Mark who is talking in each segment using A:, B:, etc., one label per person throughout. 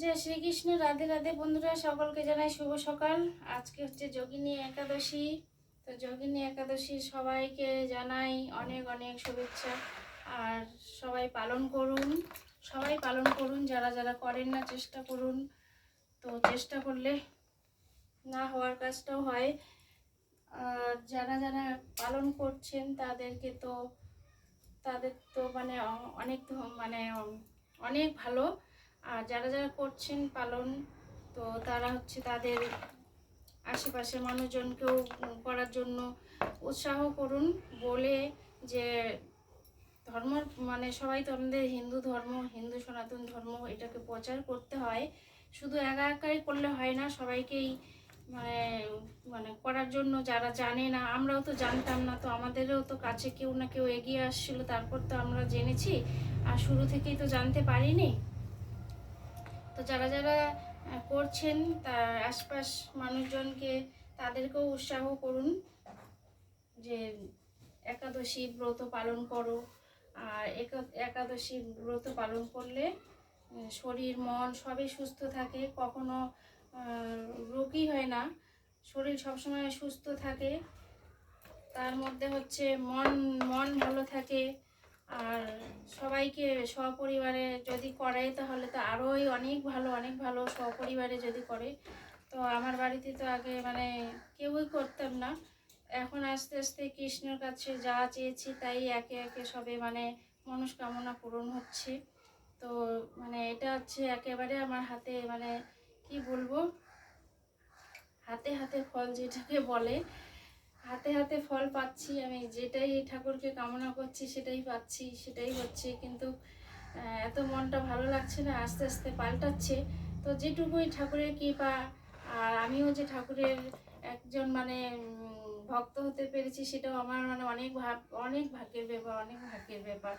A: জয় শ্রীকৃষ্ণ, রাধে রাধে বন্ধুরা, সকলকে জানাই শুভ সকাল। আজকে হচ্ছে যোগিনী একাদশী। তো যোগিনী একাদশী সবাইকে জানাই অনেক অনেক শুভেচ্ছা। আর সবাই পালন করুন, সবাই পালন করুন, যারা যারা করেন না, চেষ্টা করুন। তো চেষ্টা করলে না হওয়ার কাজটাও হয়। আর যারা যারা পালন করছেন, তাদেরকে তো, তাদের তো মানে অনেক মানে অনেক ভালো। আর যারা যারা করছেন পালন, তো তারা হচ্ছে তাদের আশেপাশের মানুষজনকেও করার জন্য উৎসাহ করুন বলে যে ধর্ম মানে সবাই তো আমাদের হিন্দু ধর্ম, হিন্দু সনাতন ধর্ম, এটাকে প্রচার করতে হয়। শুধু একা একাই করলে হয় না, সবাইকেই মানে মানে করার জন্য যারা জানে না, আমরাও তো জানতাম না, তো আমাদেরও তো কাছে কেউ না কেউ এগিয়ে আসছিল, তারপর তো আমরা জেনেছি। আর শুরু থেকেই তো জানতে পারিনি। তো যারা যারা করছেন, তার আশপাশ মানুষজনকে তাদেরকেও উৎসাহ করুন যে একাদশী ব্রত পালন করো। আর একা- একাদশী ব্রত পালন করলে শরীর, মন সবই সুস্থ থাকে। কখনো রোগী হয় না। শরীর সবসময় সুস্থ থাকে। তার মধ্যে হচ্ছে মন মন ভালো থাকে। আর সবাইকে সপরিবারে যদি করে, তাহলে তো আরোই অনেক ভালো অনেক ভালো সপরিবারে যদি করে। তো আমার বাড়িতে তো আগে মানে কেউই করতাম না। এখন আস্তে আস্তে কৃষ্ণের কাছে যা চেয়েছি, তাই একে একে সবে মানে মনস্কামনা পূরণ হচ্ছে। তো মানে এটা হচ্ছে একেবারে আমার হাতে মানে কি বলব? হাতে হাতে ফল যেটাকে বলে হাতে হাতে ফল পাচ্ছি, আমি যেটাই ঠাকুরকে কামনা করছি সেটাই পাচ্ছি, সেটাই হচ্ছে। কিন্তু এত মনটা ভালো লাগছে না, আস্তে আস্তে পাল্টাচ্ছে। তো যেটুকুই ঠাকুরের কৃপা, আর আমিও যে ঠাকুরের একজন মানে ভক্ত হতে পেরেছি, সেটাও আমার মানে অনেক ভাব, অনেক ভাগ্যের ব্যাপার, অনেক ভাগ্যের ব্যাপার।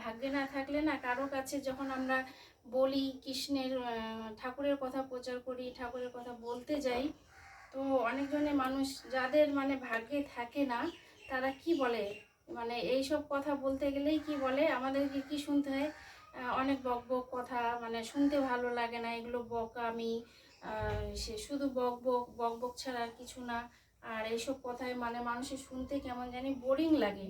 A: ভাগ্যে না থাকলে না কারও কাছে যখন আমরা বলি কৃষ্ণের ঠাকুরের কথা প্রচার করি, ঠাকুরের কথা বলতে যাই তো অনেকজনে মানুষ যাদের মানে ভাগ্যে থাকে না, তারা কি বলে? মানে এইসব কথা বলতে গেলেই কি বলে? আমাদেরকে কি শুনতে হয়? অনেক বক বক কথা মানে শুনতে ভালো লাগে না, এগুলো বক আমি সে শুধু বক বক বক বক ছাড়া আর কিছু না। আর এইসব কথায় মানে মানুষের শুনতে কেমন জানি বোরিং লাগে।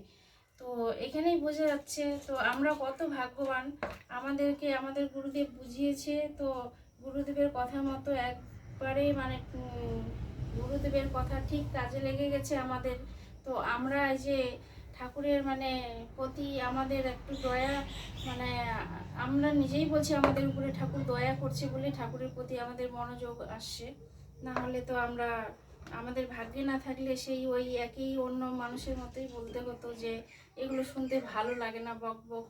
A: তো এখানেই বোঝা যাচ্ছে, তো আমরা কত ভাগ্যবান। আমাদেরকে, আমাদের গুরুদেব বুঝিয়েছে, তো গুরুদেবের কথা মতো একবারে মানে গুরুদেবের কথা ঠিক কাজে লেগে গেছে আমাদের। তো আমরা যে ঠাকুরের মানে প্রতি আমাদের একটু দয়া মানে আমরা নিজেই বলছি আমাদের উপরে ঠাকুর দয়া করছে বলে ঠাকুরের প্রতি আমাদের মনোযোগ আসছে। না হলে তো আমরা, আমাদের ভাগ্যে না থাকলে সেই ওই একই অন্য মানুষের মতোই বলতে হতো যে, এগুলো শুনতে ভালো লাগে না বক বক।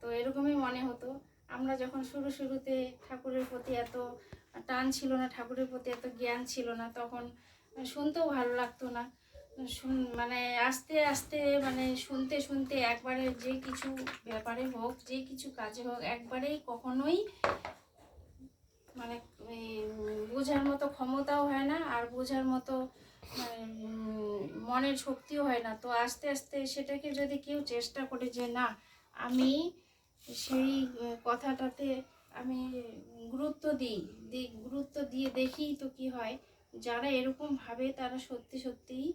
A: তো এরকমই মনে হতো। আমরা যখন শুরু শুরুতে ঠাকুরের প্রতি এত টান ছিল না ঠাকুরের প্রতি এত জ্ঞান ছিল না তখন শুনতেও ভালো লাগতো না। শুন মানে আস্তে আস্তে মানে শুনতে শুনতে একবারে যে কিছু ব্যাপারে হোক যে কিছু কাজে হোক একবারেই কখনোই মানে বোঝার মতো ক্ষমতাও হয় না আর বোঝার মতো মানে, মনের শক্তিও হয় না। তো আস্তে আস্তে সেটাকে যদি কেউ চেষ্টা করে যে না আমি সেই কথাটাতে আমি গুরুত্ব দিই। গুরুত্ব দিয়ে দেখি তো কি হয়, যারা এরকম ভাবে তারা সত্যি সত্যিই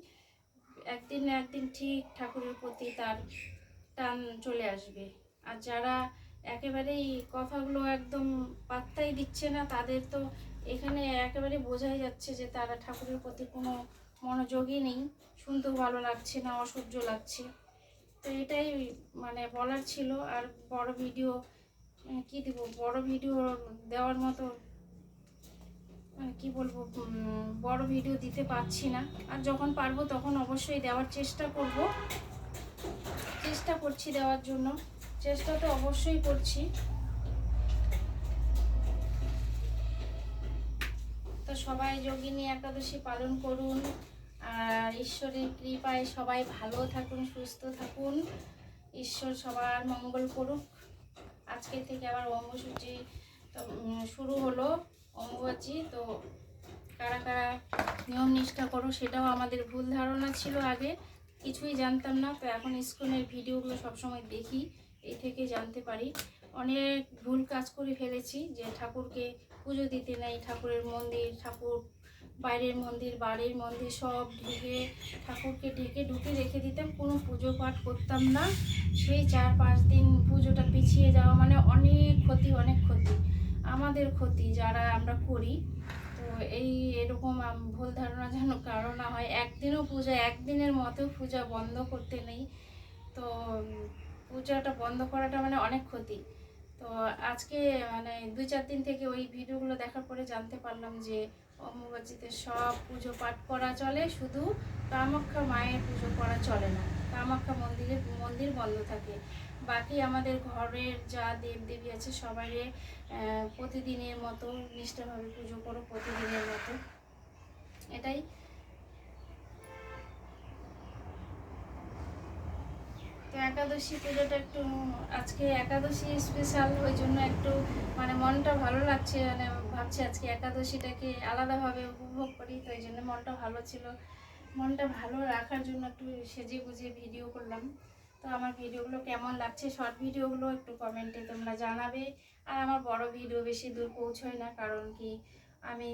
A: একদিন না একদিন ঠিক ঠাকুরের প্রতি তার টান চলে আসবে। আর যারা একেবারেই কথাগুলো একদম পাত্তাই দিচ্ছে না, তাদের তো এখানে একেবারে বোঝাই যাচ্ছে যে তারা ঠাকুরের প্রতি কোনো মনোযোগই নেই। শুনতেও ভালো লাগছে না, অসহ্য লাগছে। তো এটাই মানে বলার ছিল, আর বড় ভিডিও কি দিব, বড় ভিডিও দেওয়ার মতো মানে কি বলব বড় ভিডিও দিতে পারছি না। আর যখন পারব তখন অবশ্যই দেওয়ার চেষ্টা করব। চেষ্টা করছি দেওয়ার জন্য। চেষ্টা তো অবশ্যই করছি। তো সবাই যোগিনী একাদশী পালন করুন। আর ঈশ্বরের কৃপায় সবাই ভালো থাকুন সুস্থ থাকুন। ঈশ্বর সবার মঙ্গল করুক। আজকে থেকে আবার উম, শুরু হলো অম্বুবাচী। তো কারা কারা নিয়ম নিষ্ঠা করো সেটাও আমাদের ভুল ধারণা ছিল আগে। কিছুই জানতাম না। তো এখন স্কুলের ভিডিওগুলো সবসময় দেখি এই থেকে জানতে পারি। অনেক ভুল কাজ করে ফেলেছি যে ঠাকুরকে পুজো দিতে নেই ঠাকুরের মন্দির ঠাকুর বাইরের মন্দির, বাড়ির মন্দির সব ঢেকে ঠাকুরকে ঢেকে ঢুকে রেখে দিতাম, কোনো পুজো পাঠ করতাম না। সেই চার পাঁচ দিন পুজোটা পিছিয়ে যাওয়া মানে অনেক ক্ষতি অনেক ক্ষতি। আমাদের ক্ষতি যারা আমরা করি। তো এই এরকম ভুল ধারণা যেন কারও না হয়, একদিনও পূজা, একদিনের মতো পূজা বন্ধ করতে নেই। তো পূজাটা বন্ধ করাটা মানে অনেক ক্ষতি। তো আজকে মানে দুই চার দিন থেকে ওই ভিডিওগুলো দেখার পরে জানতে পারলাম যে অম্বুবাচিতে সব পুজো পাঠ করা চলে, শুধু কামাখ্যা মায়ের পুজো করা চলে না, কামাখ্যা মন্দিরে মন্দির বন্ধ থাকে। বাকি আমাদের ঘরের যা দেব দেবী আছে সবাই প্রতিদিনের মতো নিষ্ঠাভাবে পুজো করো, প্রতিদিনের মতো। এটাই। তো একাদশী পুজোটা একটু, আজকে একাদশী স্পেশাল ওই জন্য একটু মানে মনটা ভালো লাগছে মানে ভাবছি আজকে একাদশীটাকে আলাদাভাবে উপভোগ করি, তো এই জন্য মনটা ভালো ছিল। মনটা ভালো রাখার জন্য একটু সেজে গুজিয়ে ভিডিও করলাম। তো আমার ভিডিওগুলো কেমন লাগছে? শর্ট ভিডিওগুলো একটু কমেন্টে তোমরা জানাবে। আর আমার বড় ভিডিও বেশি দূর পৌঁছয় না, কারণ কি আমি,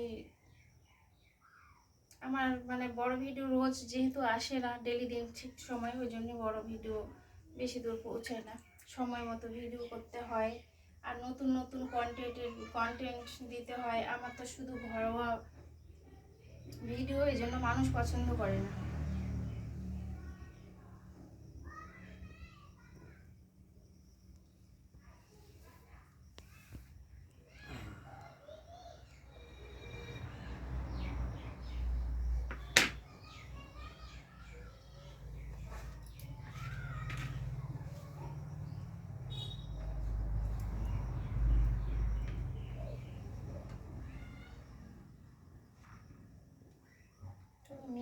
A: আমার মানে বড় ভিডিও রোজ যেহেতু আসে না ডেলি দিন ঠিক সময়, ওই জন্য বড় ভিডিও বেশি দূর পৌঁছায় না। সময় মতো ভিডিও করতে হয়। আর নতুন নতুন কন্টেন্টের কন্টেন্ট দিতে হয়। আমার তো শুধু ঘরোয়া ভিডিও এই জন্য মানুষ পছন্দ করে না।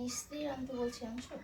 A: তো মিস্ত্রি আনতে বলছি আনছো?